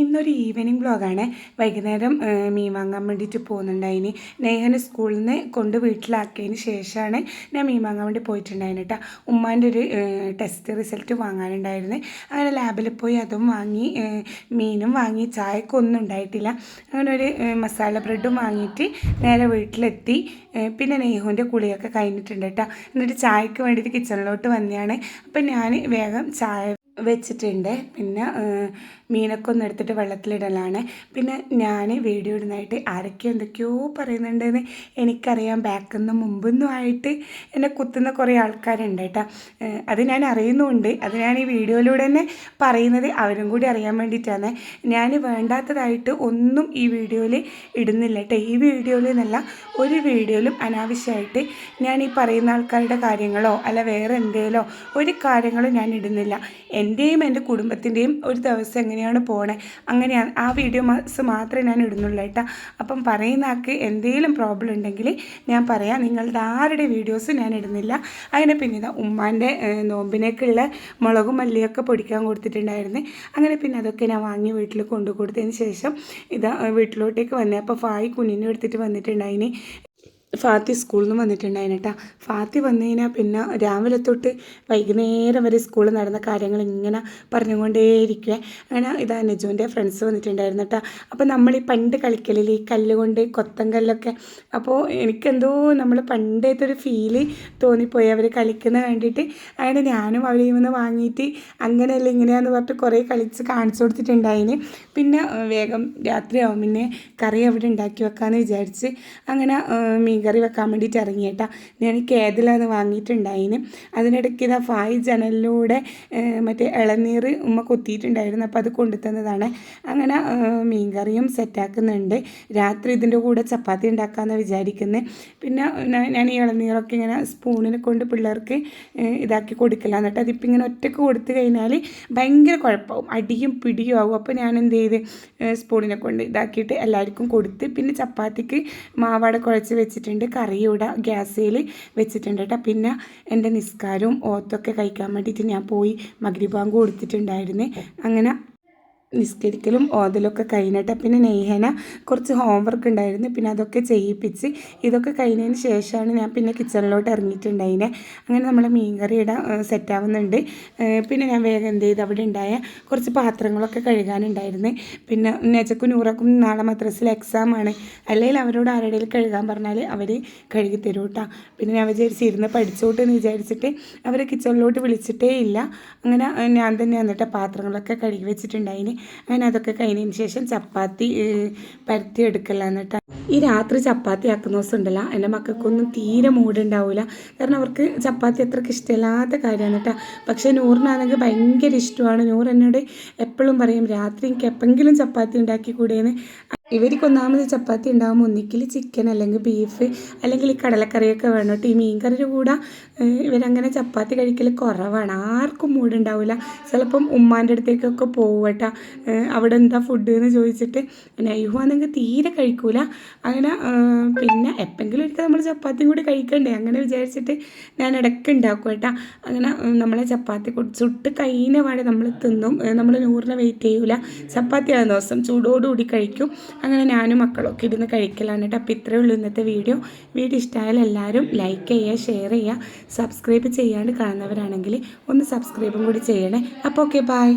ഇന്നൊരു ഈവനിങ് വ്ളോഗാണ് വൈകുന്നേരം മീൻ വാങ്ങാൻ വേണ്ടിയിട്ട് പോകുന്നുണ്ടായിന്. നേഹനെ സ്കൂളിൽ നിന്ന് കൊണ്ട് വീട്ടിലാക്കിയതിന് ശേഷമാണ് ഞാൻ മീൻ വാങ്ങാൻ വേണ്ടി പോയിട്ടുണ്ടായിരുന്നു കേട്ടോ ഉമ്മാന്റെ ഒരു ടെസ്റ്റ് റിസൾട്ട് വാങ്ങാനുണ്ടായിരുന്നു. അങ്ങനെ ലാബിൽ പോയി അതും വാങ്ങി മീനും വാങ്ങി ചായക്കൊന്നും ഉണ്ടായിട്ടില്ല. അങ്ങനെ ഒരു മസാല ബ്രെഡും വാങ്ങിയിട്ട് നേരെ വീട്ടിലെത്തി. പിന്നെ നെയ്ഹുവിന്റെ കുളിയൊക്കെ കഴിഞ്ഞിട്ടുണ്ട് കേട്ടോ എന്നിട്ട് ചായക്ക് വേണ്ടിയിട്ട് കിച്ചണിലോട്ട് വന്നതാണ് അപ്പം ഞാൻ വേഗം ചായ വെച്ചിട്ടുണ്ട്. പിന്നെ മീനൊക്കെ ഒന്ന് എടുത്തിട്ട് വെള്ളത്തിലിടലാണ്. പിന്നെ ഞാൻ വീഡിയോ ഇടുന്നതായിട്ട് ആരൊക്കെയോ എന്തൊക്കെയോ പറയുന്നുണ്ടെന്ന് എനിക്കറിയാം. ബാക്കിൽ നിന്ന് മുമ്പൊന്നും ആയിട്ട് എന്നെ കുത്തുന്ന കുറേ ആൾക്കാരുണ്ട് കേട്ടോ. അത് ഞാൻ അറിയുന്നുമുണ്ട് അത് ഞാൻ ഈ വീഡിയോയിലൂടെ തന്നെ പറയുന്നത് അവരും കൂടി അറിയാൻ വേണ്ടിയിട്ടാണ്. ഞാൻ വേണ്ടാത്തതായിട്ട് ഒന്നും ഈ വീഡിയോയിൽ ഇടുന്നില്ല കേട്ടോ. ഈ വീഡിയോയിൽ എന്നല്ല ഒരു വീഡിയോയിലും അനാവശ്യമായിട്ട് ഞാൻ ഈ പറയുന്ന ആൾക്കാരുടെ കാര്യങ്ങളോ അല്ല വേറെ എന്തെങ്കിലോ ഒരു കാര്യങ്ങളും ഞാൻ ഇടുന്നില്ല. എന്റെയും എന്റെ കുടുംബത്തിന്റെയും ഒരു ദിവസം എങ്ങനെയാണ് പോണേ? അങ്ങനെയാണ് ആ വീഡിയോ മാസ് മാത്രമേ ഞാൻ ഇടുന്നുള്ളൂ കേട്ടോ. അപ്പം പറയുന്ന ആൾക്ക് എന്തെങ്കിലും പ്രോബ്ലം ഉണ്ടെങ്കിൽ ഞാൻ പറയാം. നിങ്ങളുടെ ആരുടെ വീഡിയോസ് ഞാൻ ഇടുന്നില്ല. അങ്ങനെ പിന്നെ ഇതാ ഉമ്മാന്റെ നോമ്പിനേക്കുള്ള മുളകും മല്ലിയൊക്കെ പൊടിക്കാൻ കൊടുത്തിട്ടുണ്ടായിരുന്നു. അങ്ങനെ പിന്നെ അതൊക്കെ ഞാൻ വാങ്ങി വീട്ടിൽ കൊണ്ടു കൊടുത്തതിന് ശേഷം ഇതാ വീട്ടിലോട്ടേക്ക് വന്നേ. അപ്പോൾ ഫായി കുഞ്ഞിനെ എടുത്തിട്ട് വന്നിട്ടുണ്ടായിന്. ഫാത്തി സ്കൂളിൽ നിന്ന് വന്നിട്ടുണ്ടായിരുന്നു കേട്ടോ ഫാത്തി വന്നു കഴിഞ്ഞാൽ പിന്നെ രാവിലെ തൊട്ട് വൈകുന്നേരം വരെ സ്കൂളിൽ നടന്ന കാര്യങ്ങൾ ഇങ്ങനെ പറഞ്ഞുകൊണ്ടേയിരിക്കുക അങ്ങനെ ഇതാ നെജുവിന്റെ ഫ്രണ്ട്സ് വന്നിട്ടുണ്ടായിരുന്നു കേട്ടോ അപ്പോൾ നമ്മൾ ഈ പണ്ട് കളിക്കലിൽ ഈ കല്ലുകൊണ്ട് കൊത്തം കല്ലൊക്കെ അപ്പോൾ എനിക്കെന്തോ നമ്മൾ പണ്ടേത്തൊരു ഫീൽ തോന്നിപ്പോയി അവർ കളിക്കുന്ന കണ്ടിട്ട്. അങ്ങനെ ഞാനും അവരെയും ഒന്ന് വാങ്ങിയിട്ട് അങ്ങനെയല്ല ഇങ്ങനെയാന്ന് പറഞ്ഞിട്ട് കുറേ കളിച്ച് കാണിച്ചു കൊടുത്തിട്ടുണ്ടായിന്. പിന്നെ വേഗം രാത്രിയാവും. പിന്നെ കറി അവിടെ ഉണ്ടാക്കി വെക്കാമെന്ന് വിചാരിച്ച്. അങ്ങനെ മീൻ കറി വെക്കാൻ വേണ്ടിയിട്ട് ഇറങ്ങിയേട്ടാ. ഞാൻ കേതിലാണ് വാങ്ങിയിട്ടുണ്ടായിന്. അതിനിടയ്ക്ക് ഇതാ ഫായ് ജനലിലൂടെ മറ്റേ ഇളനീർ ഉമ്മ കൊത്തിയിട്ടുണ്ടായിരുന്നു. അപ്പോൾ അത് കൊണ്ടുതന്നതാണ് അങ്ങനെ മീൻകറിയും സെറ്റാക്കുന്നുണ്ട്. രാത്രി ഇതിന്റെ കൂടെ ചപ്പാത്തി ഉണ്ടാക്കാമെന്ന് വിചാരിക്കുന്നത് പിന്നെ ഞാൻ ഈ ഇളനീറൊക്കെ ഇങ്ങനെ സ്പൂണിനെ കൊണ്ട് പിള്ളേർക്ക് ഇതാക്കി കൊടുക്കില്ല എന്നിട്ട് അതിപ്പോൾ ഇങ്ങനെ ഒറ്റയ്ക്ക് കൊടുത്തു കഴിഞ്ഞാൽ ഭയങ്കര കുഴപ്പമാവും അടിയും പിടിയും ആവും. അപ്പോൾ ഞാൻ എന്ത് ചെയ്ത് സ്പൂണിനെ കൊണ്ട് ഇതാക്കിയിട്ട് എല്ലാവർക്കും കൊടുത്ത് പിന്നെ ചപ്പാത്തിക്ക് മാവാട കുഴച്ച് വെച്ചിട്ടുണ്ട്. വെച്ചിട്ടുണ്ട്. കറി ഇവിടെ ഗ്യാസിൽ വെച്ചിട്ടുണ്ട് കേട്ടോ. പിന്നെ എന്റെ നിസ്കാരവും ഓത്തൊക്കെ കഴിക്കാൻ വേണ്ടിയിട്ട് ഞാൻ പോയി മഗ്രിബാങ്ക് കൊടുത്തിട്ടുണ്ടായിരുന്നു. അങ്ങനെ നിസ്കരിക്കലും ഓതലൊക്കെ കഴിഞ്ഞിട്ട് പിന്നെ നെയ്ഹന കുറച്ച് ഹോംവർക്ക് ഉണ്ടായിരുന്നു. പിന്നെ അതൊക്കെ ചെയ്യിപ്പിച്ച് ഇതൊക്കെ കഴിഞ്ഞതിന് ശേഷമാണ് ഞാൻ പിന്നെ കിച്ചണിലോട്ട് ഇറങ്ങിയിട്ടുണ്ടായിനെ. അങ്ങനെ നമ്മൾ മീൻകറി ഇടാൻ സെറ്റാവുന്നുണ്ട് പിന്നെ ഞാൻ വേഗം എന്ത് ചെയ്ത്? അവിടെ ഉണ്ടായ കുറച്ച് പാത്രങ്ങളൊക്കെ കഴുകാനുണ്ടായിരുന്നു. പിന്നെ നെച്ചക്കും നൂറക്കും നാളെ മദ്രസിൽ എക്സാമാണ് അല്ലെങ്കിൽ അവരോട് ആരുടെയിൽ കഴുകാൻ പറഞ്ഞാൽ അവർ കഴുകി തരും കേട്ടോ പിന്നെ ഞാൻ വിചാരിച്ച് ഇരുന്ന് പഠിച്ചോട്ട് എന്ന് വിചാരിച്ചിട്ട് അവരെ കിച്ചണിലോട്ട് വിളിച്ചിട്ടേ ഇല്ല. അങ്ങനെ ഞാൻ തന്നെ വന്നിട്ട് പാത്രങ്ങളൊക്കെ കഴുകി വെച്ചിട്ടുണ്ടായിന്. അങ്ങനെ അതൊക്കെ കഴിഞ്ഞതിന് ശേഷം ചപ്പാത്തി പരത്തി എടുക്കല എന്നിട്ട് ഈ രാത്രി ചപ്പാത്തി ആക്കുന്ന ദിവസം ഉണ്ടല്ലോ എന്റെ മക്കൾക്കൊന്നും തീരെ മൂടുണ്ടാവില്ല കാരണം അവർക്ക് ചപ്പാത്തി അത്രയ്ക്ക് ഇഷ്ടമില്ലാത്ത കാര്യമാണ് കേട്ടോ. പക്ഷേ നൂറിനാണെങ്കിൽ ഭയങ്കര ഇഷ്ടമാണ്. നൂറ് എന്നോട് എപ്പോഴും പറയും രാത്രി എനിക്ക് എപ്പെങ്കിലും ചപ്പാത്തി ഉണ്ടാക്കി കൂടിയെന്ന് ഇവർക്ക് ഒന്നാമത് ചപ്പാത്തി ഉണ്ടാകുമ്പോൾ ഒന്നിക്കിൽ ചിക്കൻ അല്ലെങ്കിൽ ബീഫ് അല്ലെങ്കിൽ ഈ കടലക്കറിയൊക്കെ വേണം കേട്ടോ. ഈ മീൻകറിയുടെ കൂടെ ഇവരങ്ങനെ ചപ്പാത്തി കഴിക്കൽ കുറവാണ്. ആർക്കും മൂടുണ്ടാവില്ല ചിലപ്പം ഉമ്മാന്റെ അടുത്തേക്കൊക്കെ പോവട്ട അവിടെ എന്താ ഫുഡ് എന്ന് ചോദിച്ചിട്ട് നൈഹു തീരെ കഴിക്കൂല. അങ്ങനെ പിന്നെ എപ്പെങ്കിലും ഒരിക്കൽ നമ്മൾ ചപ്പാത്തിയും കൂടി കഴിക്കണ്ടേ? അങ്ങനെ വിചാരിച്ചിട്ട് ഞാൻ ഇടയ്ക്ക് ഉണ്ടാക്കും കേട്ടോ. അങ്ങനെ നമ്മളെ ചപ്പാത്തി ചുട്ട് കഴിഞ്ഞ പാടെ നമ്മൾ തിന്നും. നമ്മൾ നൂറിനെ വെയിറ്റ് ചെയ്യൂല. ചപ്പാത്തി ആ ദിവസം ചൂടോടുകൂടി കഴിക്കും. അങ്ങനെ ഞാനും മക്കളൊക്കെ ഇരുന്ന് കഴിക്കലാണ് കേട്ടോ. അപ്പോൾ ഇത്രയേ ഉള്ളൂ ഇന്നത്തെ വീഡിയോ. വീഡിയോ ഇഷ്ടമായാൽ എല്ലാവരും ലൈക്ക് ചെയ്യുക ഷെയർ ചെയ്യുക സബ്സ്ക്രൈബ് ചെയ്യാണ്ട് കാണുന്നവരാണെങ്കിൽ ഒന്ന് സബ്സ്ക്രൈബും കൂടി ചെയ്യണേ. അപ്പോൾ ഓക്കെ ബായ്